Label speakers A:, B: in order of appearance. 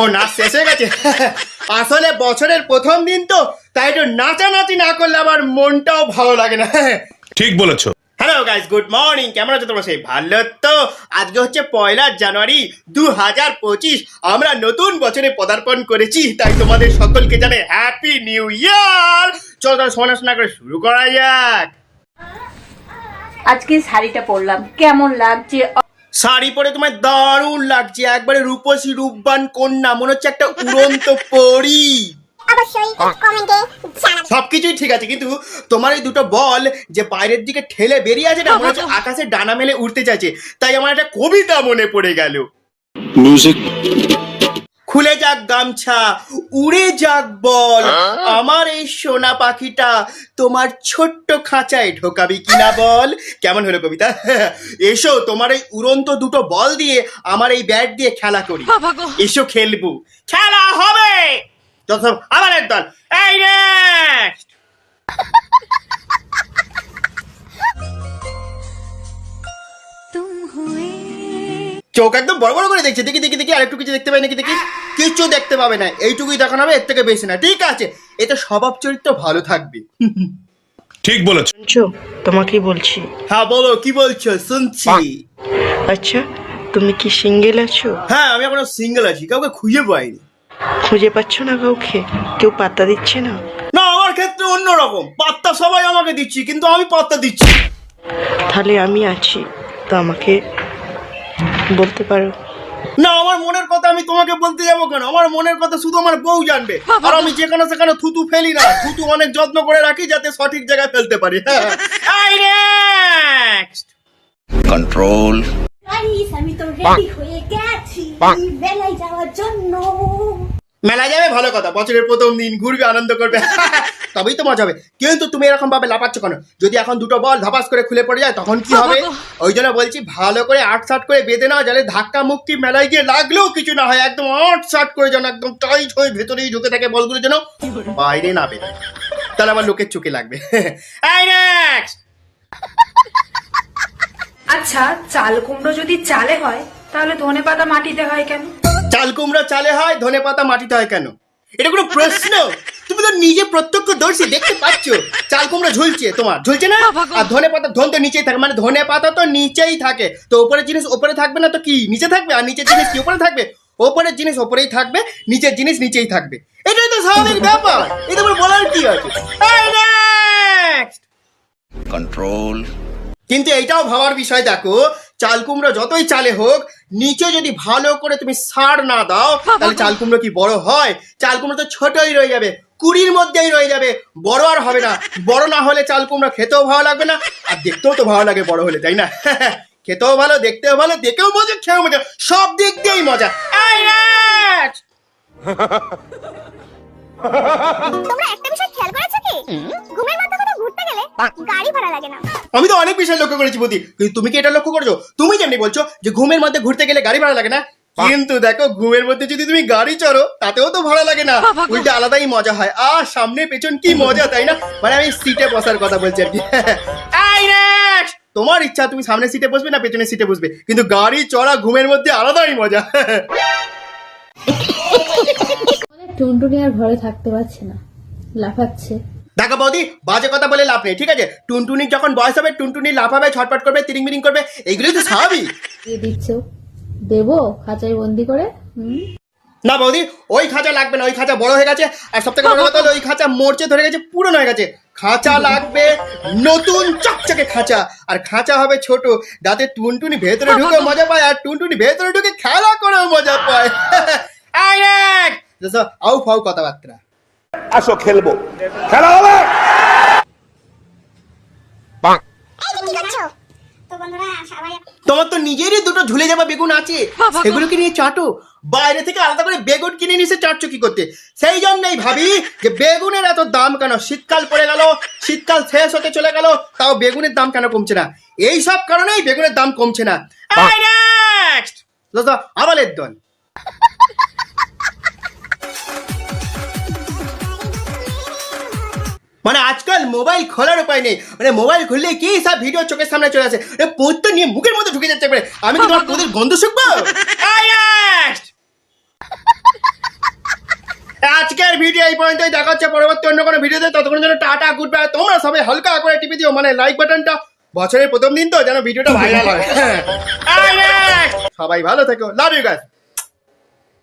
A: ও নাচ শেষ হয়ে গেছে। আসলে বছরের প্রথম দিন তো তাই একটু নাচানাচি না করলে আমার মনটাও ভালো লাগে না।
B: ঠিক বলেছ।
A: হ্যালো গাইস গুড মর্নিং কেমন আছো তোমরা সেই ভালো তো? আজকে হচ্ছে পয়লা জানুয়ারি দু হাজার পঁচিশ। আমরা নতুন বছরে পদার্পণ করেছি তাই তোমাদের সকলকে জানে হ্যাপি নিউ ইয়ার চলো তাহলে শোনা করে শুরু করা যাক।
C: আজকে শাড়িটা পরলাম। কেমন লাগছে?
A: শাড়ি পরে তোমার দারুণ লাগছে। একবারে রূপসী রূপবান কন্যা মনে হচ্ছে একটা উড়ন্ত পরি।
D: অবশ্যই কমেন্টে জানাবেন
A: সবকিছুই ঠিক আছে কিন্তু তোমার এই দুটো বল যে বাইরের দিকে ঠেলে বেরিয়ে আছে না মনে হচ্ছে আকাশে ডানা মেলে উঠতে চাইছে। তাই আমার একটা কবিতা মনে পড়ে গেল।
B: মিউজিক
A: খুলে যাক গামছা উড়ে যাক বল। আমার এই সোনা পাখিটা তোমার ছোট্ট খাঁচায় ঢোকাবি কিনা বল? কেমন হলো কবিতা? এসো তোমার এই উড়ন্ত দুটো বল দিয়ে আমার এই ব্যাট দিয়ে খেলা করি। এসো খেলব। খেলা হবে! আবার একদল এই next! চোখ একদম বড় বড় করে দেখছে। দেখি দেখি দেখি আরেকটু কিছু দেখতে পাই নাকি দেখি? কিছু দেখতে পাবে না এইটুকুই দেখানো হবে এর থেকে বেশি না। ঠিক আছে এতে স্বভাব চরিত্র ভালো থাকবে।
B: ঠিক বলেছ।
E: শুনছো? তোমাকে বলছি।
A: হ্যাঁ বলো কি বলছো? শুনছি।
E: আচ্ছা তুমি কি সিঙ্গেল আছো?
A: হ্যাঁ আমি এখনও সিঙ্গেল আছি কাউকে খুঁজে পাইনি।
E: খুঁজে পাচ্ছ না কাউকে? কেউ পাত্তা দিচ্ছে না?
A: না আমার ক্ষেত্রে অন্যরকম। পাত্তা সবাই আমাকে দিচ্ছি কিন্তু আমি পাত্তা দিচ্ছি
E: তাহলে আমি আছি তো আমাকে বলতে পারো।
A: না আমার মনের কথা আমি তোমাকে বলতে যাব কেন? আমার মনের কথা শুধু আমার বউ জানবে। আর আমি যেখানে সেখানে থুতু ফেলি না। থুতু অনেক যত্ন করে রাখি যাতে সঠিক জায়গায় ফেলতে পারি।
B: কন্ট্রোল
D: আমি তো রেডি হয়ে গেছি। বেলায় যাওয়ার জন্য।
A: মেলা যাবে? ভালো কথা। বছরের প্রথম দিন ঘুরবে আনন্দ করবে। তবেই তো মজা হবে। কিন্তু তুমি এরকম ভাবে লাপাচ্ছ কেন? যদি এখন দুটো বল ধাপাস করে খুলে পড়ে যায় তখন কি হবে? ওই জন্য বলছি ভালো করে আট সাট করে বেঁধে নাও যাতে ধাক্কা মুক্তি মেলায় গিয়ে লাগলেও কিছু না হয়। একদম আট সাট করে যেন একদম টাইট হয়ে ভেতরেই ঢুকে থাকে বলগুলো যেন বাইরে না বেরোয়। তাহলে আমার লোকের চোখে লাগবে।
F: আচ্ছা চাল কুমড়ো যদি চালে হয় তাহলে ধনে পাতা মাটিতে হয় কেন?
A: চাল কুমড়া চালে হয় ধনে পাতা মাটিতে হয় কেন? এটা কোনো প্রশ্ন? তুমি তো নিজে প্রত্যক্ষ দর্শী দেখতে পাচ্ছ। চাল কুমড়ো ঝুলছে তোমার। ঝুলছে না? আর ধনে পাতা ধন তো নিচেই থাকে মানে ধনে পাতা তো নিচেই থাকে। তো ওপরের জিনিস ওপরে থাকবে না তো কি? নিচে থাকবে? আর নিচের জিনিস কি ওপরে থাকবে? ওপরের জিনিস ওপরেই থাকবে নিচের জিনিস নিচেই থাকবে। এটাই তো স্বাভাবিক ব্যাপার। এটা আমার বলার কি আছে?
B: কন্ট্রোল
A: কিন্তু এইটাও ভাবার বিষয় দেখো। চাল কুমড়ো যতই চালে হোক নিচে যদি ভালো করে তুমি সার না দাও তাহলে চাল কুমড়ো কি বড় হয়? চাল কুমড়ো তো ছোটই রয়ে যাবে কুড়ির মধ্যেই রয়ে যাবে বড় আর হবে না। বড় না হলে চাল কুমড়ো খেতেও ভালো লাগবে না আর দেখতেও তো ভালো লাগে বড় হলে তাই না? খেতেও ভালো দেখতেও ভালো দেখেও মজা খেয়েও মজা সব দিক দিয়েই মজা।
D: তোমরা একটা বিষয় খেয়াল করেছ কি? ঘুমের গেলে গাড়ি ভাড়া লাগে না।
A: আমি তো অনেক বিষয় লক্ষ্য করেছি বুদ্ধি। কিন্তু তুমি কি এটা লক্ষ্য করছ? তুমি যেমনি বলছো যে ঘুমের মধ্যে ঘুরতে গেলে গাড়ি ভাড়া লাগে না কিন্তু দেখো ঘুমের মধ্যে যদি তুমি গাড়ি চড়ো তাতেও তো ভাড়া লাগে না। উল্টে আলাদাই মজা হয়। আর সামনে পেছন কি মজা তাই না? মানে আমি সিটে বসার কথা বলছি আর কি। তোমার ইচ্ছা তুমি সামনে সিটে বসবে না পেছনের সিটে বসবে। কিন্তু গাড়ি চড়া ঘুমের মধ্যে আলাদাই মজা।
G: টুনটুনি আর ঘরে থাকতে পারছে না। লাফাচ্ছে।
A: দেখো বৌদি বাজে কথা বলে লাভ নেই ঠিক আছে? টুনটুনি যখন বয়স হবে টুনটুনি লাফাবে ছটপট করবে তিরিং বিরিং করবে এইগুলোই তো স্বাভাবিক।
G: দিয়ে দিচ্ছ। দেবো খাঁচায় বন্দি করে হুম?
A: না বৌদি ওই খাঁচা লাগবে না ওই খাঁচা বড় হয়ে গেছে আর সব থেকে বড় কথা হলো ওই খাঁচা মরচে ধরে গেছে পুরনো হয়ে গেছে। খাঁচা লাগবে নতুন চকচকে খাঁচা আর খাঁচা হবে ছোট যাতে টুনটুনি ভেতরে ঢুকে মজা পায় আর টুনটুনি ভেতরে ঢুকে খেলা করেও মজা পায়। আউ ফাউ কথাবার্তা।
B: আসো খেলব। খেলা হবে?
A: তোমার তো নিজেরই দুটো ঝুলে যাওয়া বেগুন আছে। সেগুলোকে নিয়ে চাটো। বাইরে থেকে আলাদা করে বেগুন কিনে নিয়ে চাটছো কি করতে? সেই জন্যই ভাবি যে বেগুনের এত দাম কেন? শীতকাল পড়ে গেল শীতকাল শেষ হতে চলে গেল তাও বেগুনের দাম কেন কমছে না? এই সব কারণেই বেগুনের দাম কমছে না। আবালের দল। মানে আজকাল মোবাইল খোলার উপায় নেই। মানে মোবাইল খুললে কি সব ভিডিও চোখের সামনে চলে আসে? পোঁতটা নিয়ে মুখের মধ্যে ঢুকে যাচ্ছে একবারে। আমি কি তোমার তোদের গন্ধ শুকবো? আজকের ভিডিও এই পর্যন্তই। দেখা হচ্ছে পরবর্তী অন্য কোনো ভিডিওতে ততক্ষণ জন্য টাটা গুড বাই তোমরা সবাই হালকা করে টিপে দিও। মানে লাইক বাটনটা বছরের প্রথম দিন তো যেন ভিডিওটা ভাইরাল হয়। হ্যাঁ। সবাই ভালো থেকো। Love you guys